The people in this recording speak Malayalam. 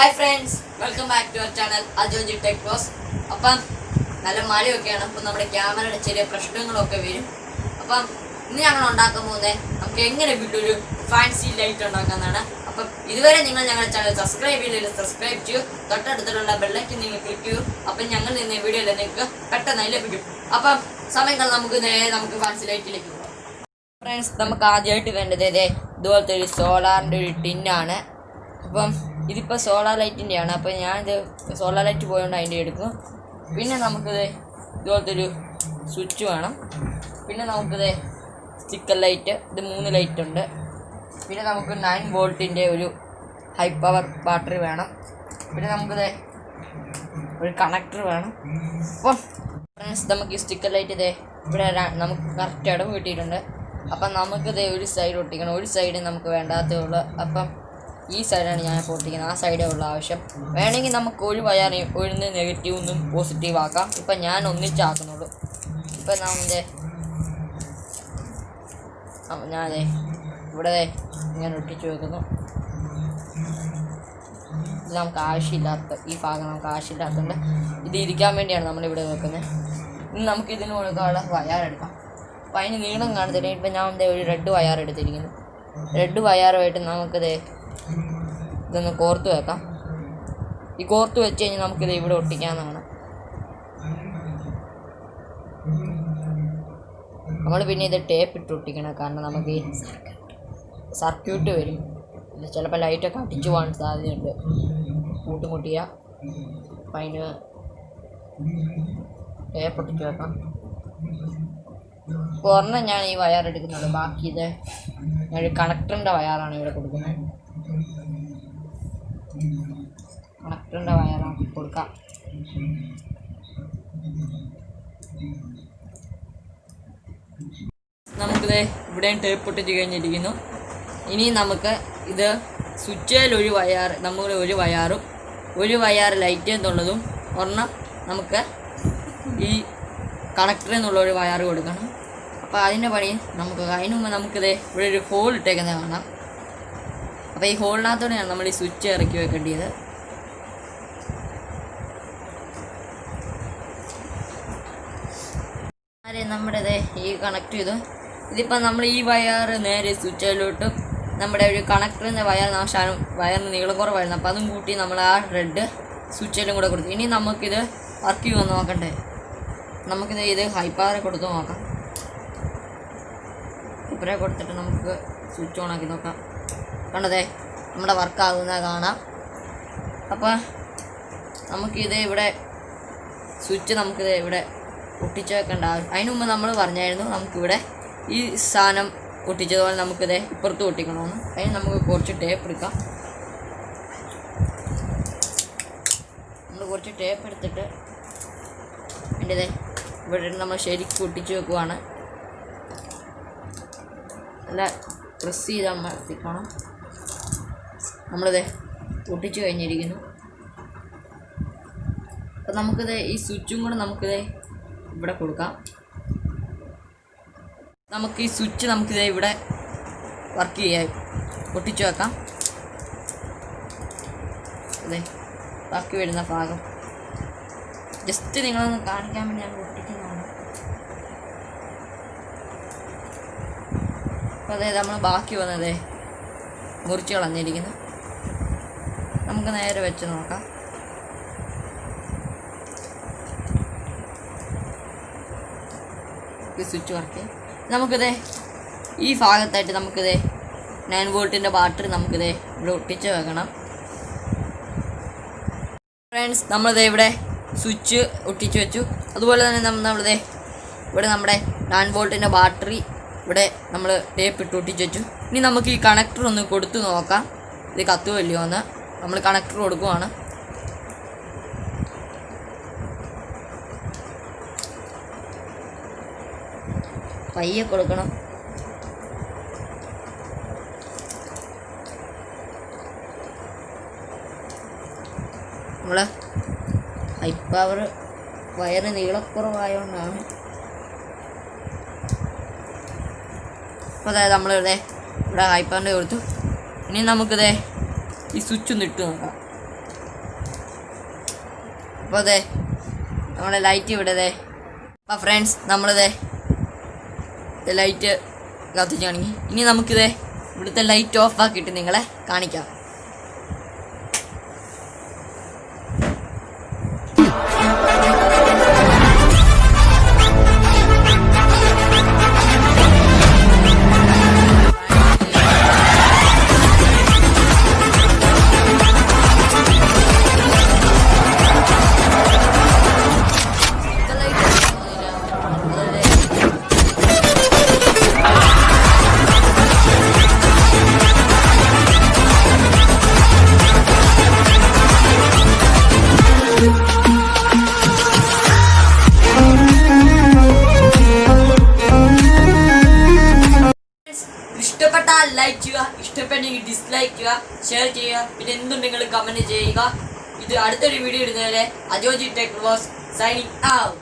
Hi friends welcome back to our channel Ajoji tech boss അപ്പം നല്ല മഴയൊക്കെയാണ്. അപ്പം നമ്മുടെ ക്യാമറയുടെ ചെറിയ പ്രശ്നങ്ങളൊക്കെ വരും. അപ്പം ഇന്ന് ഞങ്ങൾ ഉണ്ടാക്കാൻ പോകുന്നത് നമുക്ക് എങ്ങനെ വീട്ടൊരു ഫാൻസി ലൈറ്റ് ഉണ്ടാക്കാന്നാണ്. അപ്പം ഇതുവരെ നിങ്ങൾ ഞങ്ങളുടെ ചാനൽ സബ്സ്ക്രൈബ് ചെയ്തില്ല സബ്സ്ക്രൈബ് ചെയ്യൂ. തൊട്ടടുത്തുള്ള ബെല്ലൈക്ക് നിങ്ങൾ ക്ലിക്ക് ചെയ്യൂ. അപ്പം ഞങ്ങൾ നിന്ന് വീഡിയോയിൽ നിങ്ങൾക്ക് പെട്ടെന്ന് ലഭിക്കും. അപ്പം സമയങ്ങൾ നമുക്ക് നേരെ നമുക്ക് ഫാൻസി ലൈറ്റിലേക്ക് പോകാം. ഫ്രണ്ട്സ് നമുക്ക് ആദ്യമായിട്ട് വേണ്ടത് ഇതേ ഇതുപോലത്തെ ഒരു സോളാറിന്റെ ഒരു ടിന്നാണ് അപ്പം ഇതിപ്പോൾ സോളാർ ലൈറ്റിന്റെ ആണ് ഞാൻ ഞാനിത് സോളാർ ലൈറ്റ് പോയതുകൊണ്ട് അതിന്റെ എടുക്കും. പിന്നെ നമുക്കിത് ഇതുപോലത്തെ ഒരു സ്വിച്ച് വേണം. പിന്നെ നമുക്കിത് സ്റ്റിക്കർ ലൈറ്റ് ഇത് മൂന്ന് ലൈറ്റ് ഉണ്ട്. പിന്നെ നമുക്ക് നയൻ വോൾട്ടിന്റെ ഒരു ഹൈ പവർ ബാറ്ററി വേണം. പിന്നെ നമുക്കിത് ഒരു കണക്ടർ വേണം. അപ്പം ഫ്രണ്ട്സ് നമുക്ക് ഈ സ്റ്റിക്കർ ലൈറ്റ് ഇതേ ഇവിടെ നമുക്ക് കറക്റ്റ് ഇടം കിട്ടിയിട്ടുണ്ട്. അപ്പം നമുക്കിത് ഒരു സൈഡ് ഒട്ടിക്കണം. ഒരു സൈഡ് നമുക്ക് വേണ്ടാത്തേ ഉള്ളൂ. അപ്പം ഈ സൈഡാണ് ഞാൻ പൊട്ടിക്കുന്നത് ആ സൈഡേ ഉള്ള ആവശ്യം. വേണമെങ്കിൽ നമുക്ക് ഒഴിവായാൽ ഒഴിഞ്ഞ് നെഗറ്റീവ് ഒന്നും പോസിറ്റീവ് ആക്കാം. ഇപ്പം ഞാൻ ഒന്നിച്ചാക്കുന്നുള്ളൂ ഇപ്പം നമ്മുടെ ഞാനേ ഇവിടെ ഞാൻ ഒട്ടിച്ചു വെക്കുന്നു. ഇത് നമുക്ക് ആവശ്യമില്ലാത്ത ഈ ഭാഗം നമുക്ക് ആവശ്യമില്ലാത്തതുകൊണ്ട് ഇത് ഇരിക്കാൻ വേണ്ടിയാണ് നമ്മളിവിടെ വെക്കുന്നത്. ഇനി നമുക്ക് ഇതിന് കൊടുക്കാനുള്ള വയറെടുക്കാം അപ്പം അതിന് നീളം കാണത്തില്ല. ഇപ്പം ഞാൻ ഒരു റെഡ് വയർ എടുത്തിരിക്കുന്നു. റെഡ് വയറുമായിട്ട് നമുക്കിത് ഇതൊന്ന് കോർത്ത് വെക്കാം. ഈ കോർത്ത് വെച്ച് കഴിഞ്ഞാൽ നമുക്കിത് ഇവിടെ ഒട്ടിക്കാവുന്നതാണ്. നമ്മൾ പിന്നെ ഇത് ടേപ്പ് ഇട്ട് ഒട്ടിക്കണം. കാരണം നമുക്ക് സർക്യൂട്ട് വരും. പിന്നെ ചിലപ്പോൾ ലൈറ്റൊക്കെ അടിച്ചു പോകാൻ സാധ്യതയുണ്ട്. കൂട്ടുമുട്ടിയ. അപ്പം അതിന് ടേപ്പ് ഒട്ടിച്ച് വെക്കാം. ഒരെണ്ണം ഞാൻ ഈ വയർ എടുക്കുന്നുള്ളൂ. ബാക്കി ഇത് ഞാൻ കണക്ടറിന്റെ വയറാണ് ഇവിടെ കൊടുക്കുന്നത്. കണക്ടറിന്റെ വയറാണ് കൊടുക്കാം. നമുക്കിത് ഇവിടെയും ടേപ്പ് പൊട്ടിച്ച് കഴിഞ്ഞിരിക്കുന്നു. ഇനി നമുക്ക് ഇത് സ്വിച്ചിൽ ഒരു വയർ നമ്മൾ ഒരു വയറും ഒരു വയർ ലൈറ്റ് എന്നുള്ളതും ഒരെണ്ണം നമുക്ക് ഈ കണക്ടറിൽ നിന്നുള്ള ഒരു വയർ കൊടുക്കണം. അപ്പോൾ അതിന്റെ പണി നമുക്ക് അതിന് മുമ്പ് നമുക്കിത് ഇവിടെ ഒരു ഹോൾ ഇട്ടേക്കുന്നത് കാണാം. അപ്പോൾ ഈ ഹോളിനകത്തോടെയാണ് നമ്മൾ ഈ സ്വിച്ച് ഇറക്കി വെക്കേണ്ടത്. അതെ നമ്മുടെ ഈ കണക്ട് ചെയ്തു. ഇതിപ്പോൾ നമ്മൾ ഈ വയർ നേരെ സ്വിച്ചിലോട്ട് നമ്മുടെ ഒരു കണക്ടറിന്റെ വയർ നാശാനും വയറിന് നീളം കുറവായിരുന്നു. അപ്പോൾ അതും കൂട്ടി നമ്മൾ ആ റെഡ് സ്വിച്ചിലും കൂടെ കൊടുത്തു. ഇനി നമുക്കിത് വർക്ക് ചെയ്യുമെന്ന് നോക്കണ്ടേ? നമുക്കിത് ഇത് ഹൈപ്പാറെ കൊടുത്ത് നോക്കാം. ഇപ്പറേ കൊടുത്തിട്ട് നമുക്ക് സ്വിച്ച് ഓൺ ആക്കി നോക്കാം. കണ്ടതേ നമ്മുടെ വർക്ക് ആകുന്നത് കാണാം. അപ്പോൾ നമുക്കിത് ഇവിടെ സ്വിച്ച് നമുക്കിത് ഇവിടെ ഒട്ടിച്ച് വെക്കേണ്ട ആവശ്യം മുമ്പ് നമ്മൾ പറഞ്ഞായിരുന്നു നമുക്കിവിടെ ഈ സാധനം ഒട്ടിച്ചതുപോലെ നമുക്കിത് ഇപ്പുറത്ത് ഒട്ടിക്കണമെന്ന്. അതിന് നമുക്ക് കുറച്ച് ടേപ്പ് എടുക്കാം. നമ്മൾ കുറച്ച് ടേപ്പ് എടുത്തിട്ട് അതിന്റെ ഇവിടെ നമ്മൾ ശരിക്കും ഒട്ടിച്ചു വെക്കുവാണ്. നല്ല പ്രസ് ചെയ്ത് നമ്മൾ എത്തിക്കണം നമ്മളിത് ഒട്ടിച്ചു കഴിഞ്ഞിരിക്കുന്നു. അപ്പം നമുക്കിത് ഈ സ്വിച്ചും കൂടെ നമുക്കിത് ഇവിടെ കൊടുക്കാം. നമുക്ക് ഈ സ്വിച്ച് നമുക്കിത് ഇവിടെ വർക്ക് ചെയ്യാം. ഒട്ടിച്ചു വെക്കാം. അതെ ബാക്കി വരുന്ന ഭാഗം. ജസ്റ്റ് നിങ്ങളൊന്ന് കാണിക്കാൻ വേണ്ടി ഞാൻ ഒട്ടിക്കുന്നതാണ് അപ്പോൾ അതെ നമ്മൾ ബാക്കി വന്നതേ മുറിച്ച് കളഞ്ഞിരിക്കുന്നു. നമുക്ക് നേരെ വെച്ച് നോക്കാം. ഈ സ്വിച്ച് വർക്ക് നമുക്കിത് ഈ ഭാഗത്തായിട്ട് നമുക്കിത് നയൻ വോൾട്ടിന്റെ ബാറ്ററി നമുക്കിത് ഇവിടെ ഒട്ടിച്ച് വെക്കണം. ഫ്രണ്ട്സ് നമ്മളിത് ഇവിടെ സ്വിച്ച് ഒട്ടിച്ച് വെച്ചു. അതുപോലെ തന്നെ നമ്മൾ നമ്മളിത് ഇവിടെ നമ്മുടെ നയൻ വോൾട്ടിന്റെ ബാറ്ററി ഇവിടെ നമ്മൾ ടേപ്പ് ഇട്ട് ഒട്ടിച്ച് വെച്ചു. ഇനി നമുക്ക് ഈ കണക്ടർ ഒന്ന് കൊടുത്തു നോക്കാം. ഇത് കത്തുമല്ലയോ എന്ന് നമ്മൾ കണക്ടർ കൊടുക്കുവാണ്. പയ്യെ കൊടുക്കണം. നമ്മളെ ഹൈ പവർ വയറ് നീളക്കുറവായതുകൊണ്ടാണ് അതായത് നമ്മളിവിടെ ഇവിടെ ഹൈ പവറിന്റെ കൊടുത്തു. ഇനി നമുക്കിതേ ഈ സ്വിച്ച് ഒന്ന് ഇട്ട് നോക്കാം. അപ്പോൾ അതെ നമ്മളെ ലൈറ്റ് ഇവിടെ അതെ അപ്പോൾ ഫ്രണ്ട്സ് നമ്മളിതേ ലൈറ്റ് കത്തിച്ചാണെങ്കിൽ ഇനി നമുക്കിതേ ഇവിടുത്തെ ലൈറ്റ് ഓഫ് ആക്കിയിട്ട് നിങ്ങളെ കാണിക്കാം. ഇഷ്ടപ്പെട്ടാൽ ലൈക്ക് ചെയ്യുക ഇഷ്ടപ്പെട്ടെങ്കിൽ ഡിസ്ലൈക്ക് ചെയ്യുക ഷെയർ ചെയ്യുക പിന്നെ എന്തുണ്ടെങ്കിലും കമന്റ് ചെയ്യുക. ഇത് അടുത്തൊരു video ഇടുന്നവരെ Ajoji tech was signing out